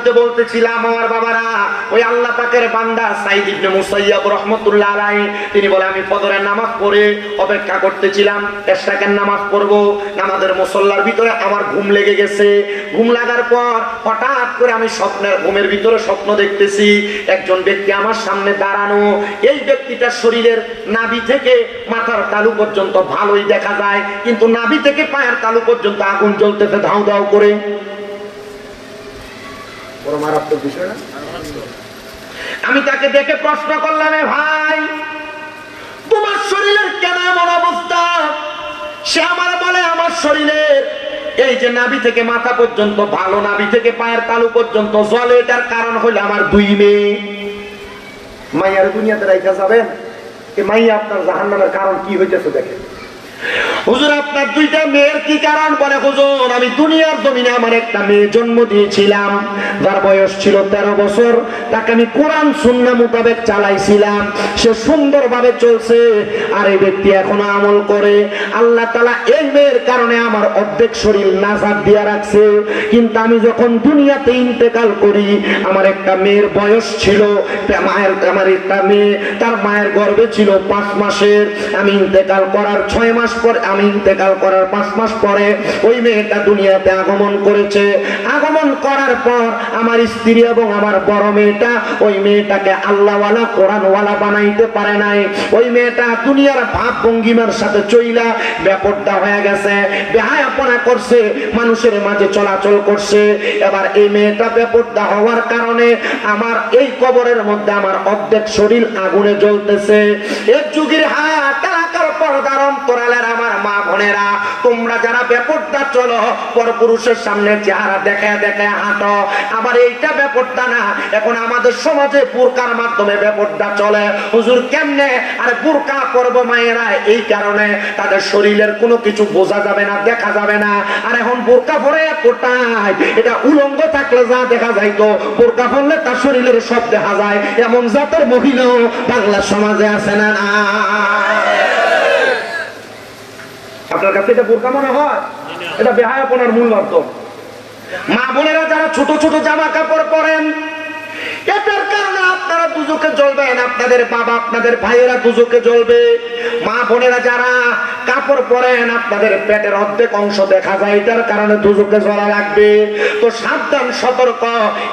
মধ্যে বলতেছিলাম, আমার বাবারা, ওই আল্লাহ পাকের বান্দা সাইদ ইবনে মুসাইয়াব রহমতুল্লাহ আলাইহি, তিনি বলে, আমি ফজরের নামাজ পড়ে অপেক্ষা করতেছিলাম, এশরাকের নামাজ পড়ব, নামাজের মুসল্লার ভিতরে আমার ঘুম লেগে গেছে। ঘুম লাগার পর হঠাৎ করে আমি স্বপ্নের ঘুমের ভিতরে স্বপ্ন দেখতেছি, একজন ব্যক্তি আমার সামনে দাঁড়ানো, এই ব্যক্তিটার শরীরের নাভি থেকে মাথার তালু পর্যন্ত ভালোই দেখা যায়, কিন্তু নাভি থেকে পায়ের তালু পর্যন্ত আগুন জ্বলতেছে ধাউ ধাউ করে। আমি তাকে দেখে প্রশ্ন করলাম, "এ ভাই, তোমার শরীরের কেন এমন অবস্থা? সে আমার বলে, আমার শরীরের এই যে নাভি থেকে মাথা পর্যন্ত, ভালো নাভি থেকে পায়ের তালু পর্যন্ত, জলে এটার কারণ হলো আমার দুই মেয়ে। মাইয়ার দুনিয়াতে রাইখা যাবেন? এই মাইয়া আপনার জাহান্নামের কারণ কি হইতেছে দেখেন। হুজুর, আপনার দুইটা মেয়ের কি কারণ বলে হুজুর? আমি দুনিয়ার জমিনে আমার একটা মেয়ে জন্ম দিয়েছিলাম, যার বয়স ছিল তেরো বছর। তাকে আমি কোরআন, সুন্না মোতাবেক চালাইছিলাম। সে সুন্দরভাবে চলছে, আর এই ব্যক্তি এখনও আমল করে। আল্লাহ তালা এই মেয়ের কারণে আমার অর্ধেক শরীর নাজাদ দিয়া রাখছে। কিন্তু আমি যখন দুনিয়াতে ইন্তেকাল করি, আমার একটা মেয়ের বয়স ছিল মায়ের, আমার একটা মেয়ে, তার মায়ের গর্ভে ছিল পাঁচ মাসের। আমি ইন্তেকাল করার ছয় মাস পর আমি ইন্তেকাল করার পাঁচ মাস পরে ওই মেয়েটা দুনিয়াতে আগমন করেছে। আগমন করার পর আমার স্ত্রী এবং আমার বড় মেয়েটা ওই মেয়েটাকে আল্লাহওয়ালা, কোরআনওয়ালা বানাইতে পারে নাই। ওই মেয়েটা দুনিয়ার ভাব ভঙ্গিমার সাথে চইলা ব্যাপারটা হয়ে গেছে, বেহায়াপনা করছে, মানুষের মাঝে চলাচল করছে। এবার এই মেয়েটা বেপর্দা হওয়ার কারণে আমার এই কবরের মধ্যে আমার অর্ধেক শরীর আগুনে জ্বলতেছে। এক যুগের হাত পর্দার অন্তরালের বোনেরা, তোমরা যারা বেপর্দা চলো, পরপুরুষের সামনে চেহারা দেখে দেখে হাঁটো। আবার এইটা বেপর্দা না, এখন আমাদের সমাজে বুরকার মাধ্যমে বেপর্দা চলে। হুজুর কেমনে? আরে বুরকা করব মায়েরা, এই কারণে তাদের শরীরের কোনো কিছু বোঝা যাবে না, দেখা যাবে না। আর এখন বোরকা পরে কোটায় এটা উলঙ্গ থাকলে যা দেখা যাইতো বোরকা পরলে তার শরীরের সব দেখা যায়। এমন জাতের মহিলাও বাংলা সমাজে আছে না না? আপনার কাছে এটা বোরকা মনে হয়? এটা বেহায়াপনার মূল মাধ্যম। মা বোনেরা যারা ছোট ছোট জামা কাপড় পরেন, এটার কারণে আপনারা দুজকে জ্বলবেন, আপনাদের বাবা, আপনাদের ভাইয়েরা দুজকে জ্বলবে। মা বোনেরা যারা কাপড় পরেন, আপনাদের পেটের অর্ধেক অংশ দেখা যায়, এটার কারণে দুজকে জ্বলা লাগবে। তো সাবধান, সতর্ক,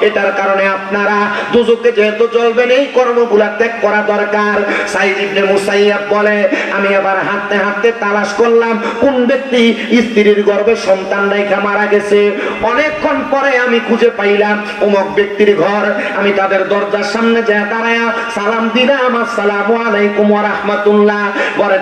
এটার কারণে আপনারা দুজকে যেহেতু জ্বলবেন, এই কর্মগুলা ত্যাগ করা দরকার। সাইদ ইবনে মুসাইয়াব বলে, আমি আবার হাঁটতে হাঁটতে তালাশ করলাম, কোন ব্যক্তি স্ত্রীর গর্ভে সন্তান রেখা মারা গেছে? অনেকক্ষণ পরে আমি খুঁজে পাইলাম, অমুক ব্যক্তির ঘর, আমি তাদের দরজার সামনে যা দাঁড়ায়া, সালাম দিলাম আসসালামু আলাইকুম ওয়া রাহমাতুল্লাহ।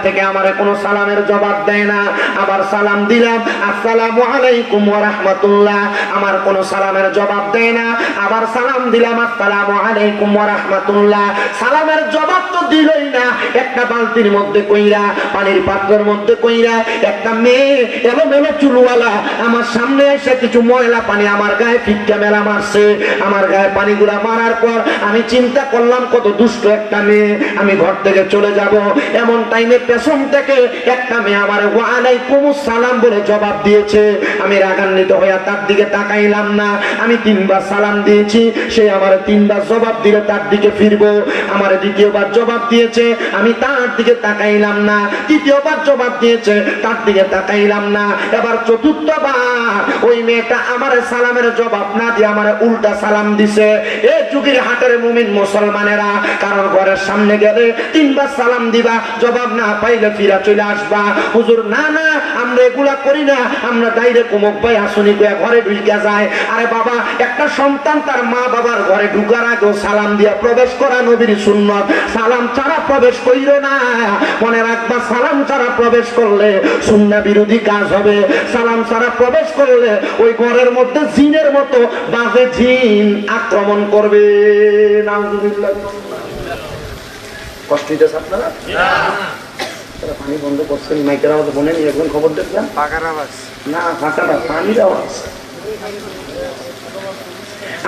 থেকে আমারে কোনো সালামের জবাব দেয় না। আবার সালাম দিলাম, আসসালামু আলাইকুম ওয়া রাহমাতুল্লাহ। আমার কোনো সালামের জবাব দেয় না। আবার সালাম দিলাম, আসসালামু আলাইকুম ওয়া রাহমাতুল্লাহ। সালামের জবাব তো দিলই না। একটা বালতির মধ্যে কইরা, পানির পাত্রের মধ্যে কইরা, একটা মেয়ে এলো মেলো চুলওয়ালা, আমার সামনে এসে কিছু ময়লা পানি আমার গায়ে ফিটকা মেলা মারছে। আমার গায়ে পানিগুলা মারার পর আমি চিন্তা করলাম, কত দুষ্ট একটা মেয়ে, আমি ঘর থেকে চলে যাব। এমন টাইমে পেছন থেকে একটা মেয়ে আমার ওয়ালাইকুম সালাম বলে জবাব দিয়েছে। আমি রাগান্বিত হইয়া তার দিকে তাকাইলাম না। আমি তিনবার সালাম দিয়েছি। সে আমার তিনবার জবাব দিলে, তার দিকে ফিরবো। আমার দ্বিতীয়বার জবাব দিয়েছে। আমি তার দিকে তাকাইলাম না। তৃতীয়বার জবাব দিয়েছে, তার দিকে তাকাইলাম না। এবার চতুর্থবার ওই মেয়েটা আমার সালামের জবাব না দিয়ে আমার উল্টা সালাম দিছে। এ যুগের হাটের মুমিন মুসলমানেরা, কারণ ঘরের সামনে গেলে তিনবার সালাম দিবা, জবাব না পাইলে ফিরা চলে আসবা। হুজুর, না না আমরা এগুলা করি না, আমরা ডাইরেক্ট অমুক ভাই আসুনি কইয়া ঘরে ঢুকে যায়। আরে বাবা, একটা সন্তান তার মা বাবার ঘরে ঢুকার আগেও সালাম দিয়া প্রবেশ করা নবীর সুন্নত। সালাম ছাড়া প্রবেশ কইর না। মনে রাখবা, সালাম ছাড়া প্রবেশ করলে সুন্না বিরোধী কাজ হবে। সালাম ছাড়া প্রবেশ করলে ওই ঘরের মধ্যে জিনের মতো বাজে জিন আক্রমণ করবে। নাউজুবিল্লাহ। কষ্ট আপনারা? তারা পানি বন্ধ করছেন মাইকের আওয়াজ বনে নিয়ে এখন খবর দেখলাম। পাকার আওয়াজ। না ফাঁকা না পানির আওয়াজ।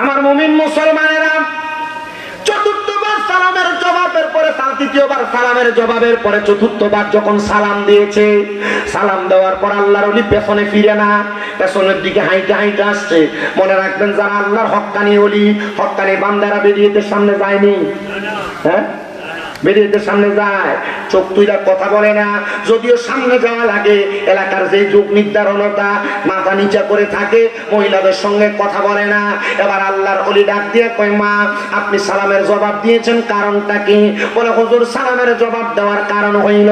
আমার মুমিন মুসলমানেরা চতুর্থবার সালামের জবাবের পরে সাল তৃতীয়বার সালামের জবাবের পরে চতুর্থবার যখন সালাম দিয়েছে সালাম দেওয়ার পর আল্লাহর অলি পেছনে ফিরে না পেছনের দিকে হাইটে হাইটে আসছে। মনে রাখবেন যারা আল্লাহর হক্কানি অলি হক্কানি বান্দারা বেরিয়েতে সামনে যায়নি। হ্যাঁ? বেরিয়েতে সামনে যায়, চোখ তুইরা কথা বলে না। যদিও সামনে যাওয়া লাগে, এলাকার যে যুগ নির্ধারণতা মাথা নিচা করে থাকে, মহিলাদের সঙ্গে কথা বলে না। এবার আল্লাহর অলি ডাক দিয়ে কয়, মা, আপনি সালামের জবাব দিয়েছেন কারণটা কি? বলে, হজুর, সালামের জবাব দেওয়ার কারণ হইল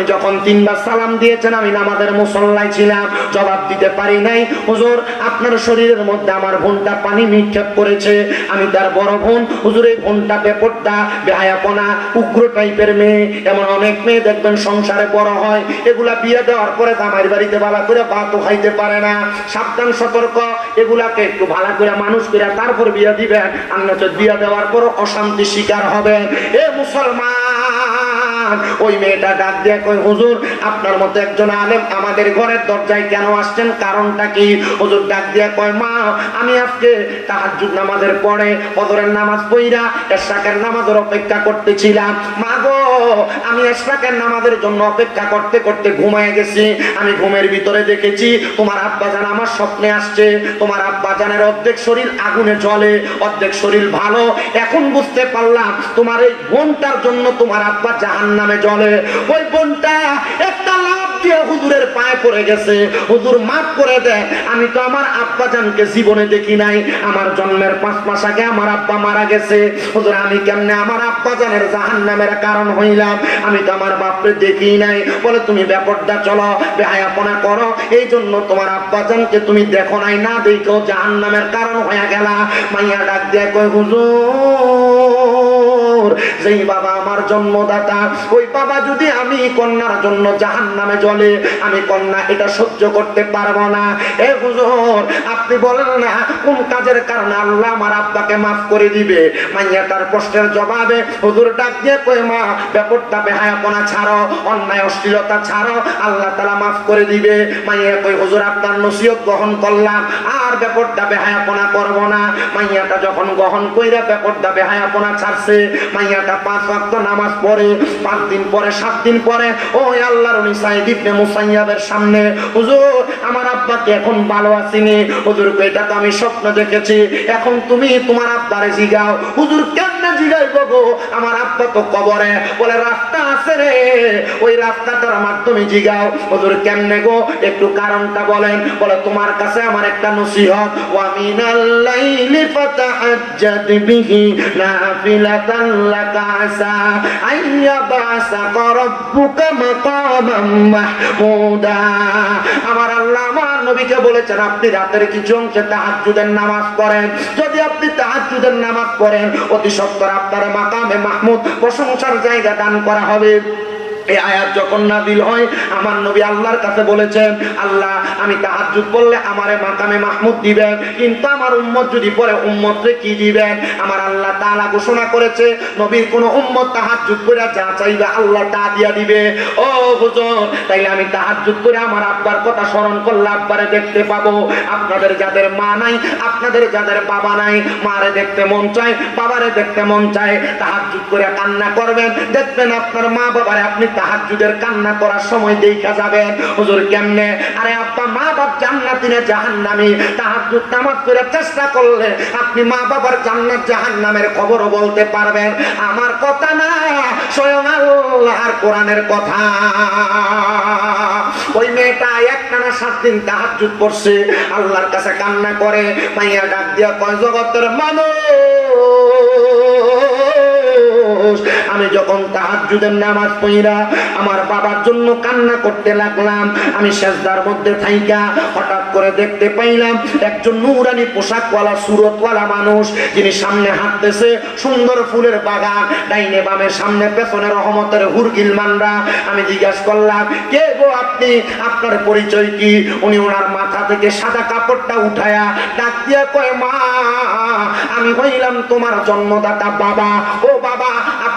আপনি যখন তিনবার সালাম দিয়েছেন, আমি নামাজের মুসল্লায় ছিলাম, জবাব দিতে পারি নাই। হুজুর, আপনার শরীরের মধ্যে আমার বোনটা পানি নিক্ষেপ করেছে। আমি তার বড় বোন, হুজুর, এই বোনটা বেপরটা বেহায়াপনা, উগ্র টাইপের মেয়ে, এমন অনেক মেয়ে দেখবেন সংসারে বড় হয়। এগুলা বিয়ে দেওয়ার পরে জামাইর বাড়িতে ভালো করে ভাতও খাইতে পারে না। সাবধান, সতর্ক, এগুলাকে একটু ভালো করে, মানুষ করে, তারপর বিয়ে দিবেন। আর বিয়ে দেওয়ার পর অশান্তি শিকার হবেন। এ মুসলমান! অপেক্ষা করতেছিলাম। মা গো, আমি এশরাকের নামাজের জন্য অপেক্ষা করতে করতে ঘুমায় গেছি। আমি ঘুমের ভিতরে দেখেছি, তোমার আব্বা জান আমার স্বপ্নে আসছে। তোমার আব্বা জানের অর্ধেক শরীর আগুনে জ্বলে, অর্ধেক শরীর ভালো। এখন বুঝতে পারলাম, তোমার এই বোনটার জন্য তোমার আব্বা জাহান নামে জ্বলে ওই বোনটা একটা লাভ দিয়ে হুজুরের পায়ে পড়ে গেছে। হুজুর মাফ করে দেয় আমি তো আমার আব্বা জানকে জীবনে দেখি নাই। আমার জন্মের পাঁচ মাস আগে আমার আব্বা মারা গেছে। হুজুর, আমি কেমনে আমার আব্বা জানের জাহান কারণ হইলাম? আমি তো আমার বাপরে দেখি নাই। বলে, তুমি ব্যাপারটা চলো, বেহায়াপনা করো। এই জন্য তোমার আব্বা জানকে তুমি দেখো নাই, না দেখো জাহান নামের কারণ হয়ে গেলা। মাইয়া ডাক দিয়ে কই হুজুর যেই বাবা আমার জন্মদাতা, ওই বাবা যদি আমি কন্যার জন্য জাহান নামে জলে আমি কন্যা এটা সহ্য করতে পারব না। এ হুজুর, আপনি বলেন না, কোন কাজের কারণে আল্লাহ আমার আব্বাকে মাফ করে দিবে? মাইয়া তার প্রশ্নের জবাবে হুজুর ডাক দিয়ে কই মা, ব্যাপারটা বেহায়াপনা ছাড়ো, অন্যায়, অশ্লীলতা ছাড়ো, আল্লাহ তালা মাফ করে দিবে। মাইয়া কই হুজুর, আপনার নসিহত গ্রহণ করলাম, আর ব্যাপারটা বেহায়াপনা করব না। মাইয়াটা যখন গ্রহণ কইরা ব্যাপারটা বেহায়াপনা ছাড়ছে মাইয়াটা পাঁচ ওয়াক্ত নামাজ পড়ে, পাঁচ দিন পরে, সাত দিন পরে, ওই আল্লাহর উনি সাইদ ইবনে মুসাইয়াবের সামনে, হুজুর, আমার আব্বাকে এখন ভালো আসিনি হুজুর, এটা তো আমি স্বপ্ন দেখেছি। এখন তুমি তোমার আব্বারে জিগাও। হুজুর কেমনে জিগাইব গো আমার আব্বা তো কবরে। বলে, রাস্তা আছে রে, ওই রাস্তাটার মাধ্যমে জিগাও। হুজুর, কেমনে গো? একটু কারণটা বলেন। বলে, তোমার কাছে আমার একটা নসিহত। ওয়া মিনাল লাইলি ফাতাহাজ্জাদ বিহি নাফিলাতান লাকা আসা আইয়াবাসাকা রাব্বুকা মাকামান মাহমুদা। আমার আল্লাহ নবীকে বলেছেন, আপনি রাতের কিছু অংশে তাহাজুদের নামাজ পড়েন। যদি আপনি তাহাজুদের নামাজ পড়েন, অতি সত্তর আপনার মাকামে মাহমুদ প্রশংসার জায়গা দান করা হবে। এই আয়াত যখন নাজিল হয়, আমার নবী আল্লাহর কাছে বলেছেন, আল্লাহ, আমি তাহাজ্জুদ বললে আমারে মাকামে মাহমুদ দিবেন, কিন্তু আমার উম্মত যদি পরে উম্মতরে কি দিবেন? আমার আল্লাহ তাআলা ঘোষণা করেছে, নবীর কোন উম্মত তাহাজ্জুদ করে যা চাইবে আল্লাহ তা দিয়া দিবে। ও হুজুর, তাইলে আমি তাহাজ্জুদ করে আমার আব্বার কথা স্মরণ করলে আব্বারে দেখতে পাবো। আপনাদের যাদের মা নাই, আপনাদের যাদের বাবা নাই, মারে দেখতে মন চায়, বাবারে দেখতে মন চায়, তাহাজ্জুদ করে কান্না করবেন। দেখবেন আপনার মা বাবারে আপনি তাহাজ্জুদের কান্না করার সময় দেখা হুজুর কেমনে? আরে মা বাপ নামাজ করে চেষ্টা করলে আপনি মা বাবার জান্নাত খবরও বলতে পারবেন। আমার কথা না, স্বয়ং আল্লাহর কোরআনের কথা। ওই মেয়েটা এক টানা সাত দিন তাহাজ্জুদ পড়ছে, আল্লাহর কাছে কান্না করে, মাইয়া ডাক দিয়া কয়, জগতের মানুষ! আমি যখন তাহাজ্জুদের নামাজ পড়িরা আমার বাবার জন্য কান্না করতে লাগলাম। আমি সেজদার মধ্যে থাইকা হঠাৎ করে দেখতে পাইলাম, একজন নুরানি পোশাকওয়ালা, সুরতওয়ালা মানুষ, যিনি সামনে হাঁটতেছে, সুন্দর ফুলের বাগান, ডাইনে বামে সামনে, পেছনে রহমতের হুরগিল মানরা আমি জিজ্ঞাসা করলাম, কে গো আপনি? আপনার পরিচয় কি? উনি ওনার মাথা থেকে সাদা কাপড়টা উঠায়া ডাক দিয়া কয়, মা, আমি হইলাম তোমার জন্মদাতা বাবা। ও বাবা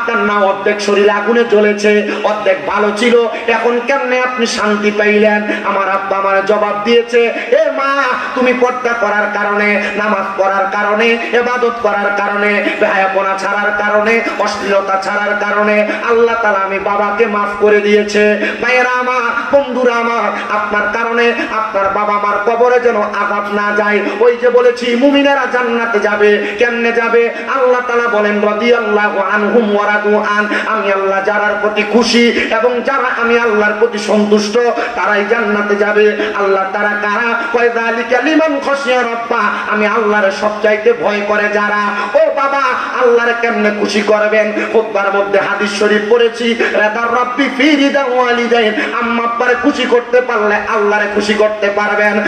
আপনার না, অর্ধেক শরীর আগুনে জ্বলেছে, অর্ধেক ভালো ছিল। এখন কেমনে আপনি শান্তি পাইলেন? আমার আব্বা আমার জবাব দিয়েছে, এ মা, তুমি পর্দা করার কারণে, নামাজ পড়ার কারণে, এবাদত করার কারণে ভায়াপনা ছাড়ার কারণে, অশ্লীলতা ছাড়ার কারণে, আল্লাহ তালা আমি বাবাকে মাফ করে দিয়েছে। ভাইয়েরা আমার, বন্ধুরা আমার, আপনার কারণে আপনার বাবা মার কবরে যেন আঘাত না যায়। ওই যে বলেছি, মুমিনারা জান্নাতে যাবে, কেমনে যাবে? আল্লাহ তালা বলেন রদি আল্লাহ আনহুম ওয়ারাদু আমি আল্লাহ যারার প্রতি খুশি এবং যারা আমি আল্লাহর প্রতি সন্তুষ্ট, তারাই জান্নাতে যাবে। আল্লাহ তারা কারা? রাব্বা। আমি আল্লাহর ভয় করে যারা। ও বাবা, আল্লাহর কেমনে খুশি করবেন? মধ্যে হাদিস শরীফ পড়েছি খুশি করতে পারলে আল্লাহরে খুশি করতে পারবেন।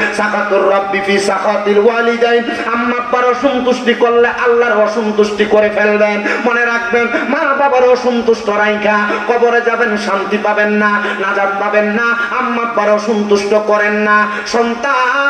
করলে আল্লাহর অসন্তুষ্টি করে ফেলবেন। মনে রাখবেন, মা বাবার অসন্তুষ্ট রাইখা। কবরে যাবেন, শান্তি পাবেন না নাজাদ পাবেন না আম্মা আব্বার অসন্তুষ্ট করেন না। সন্তান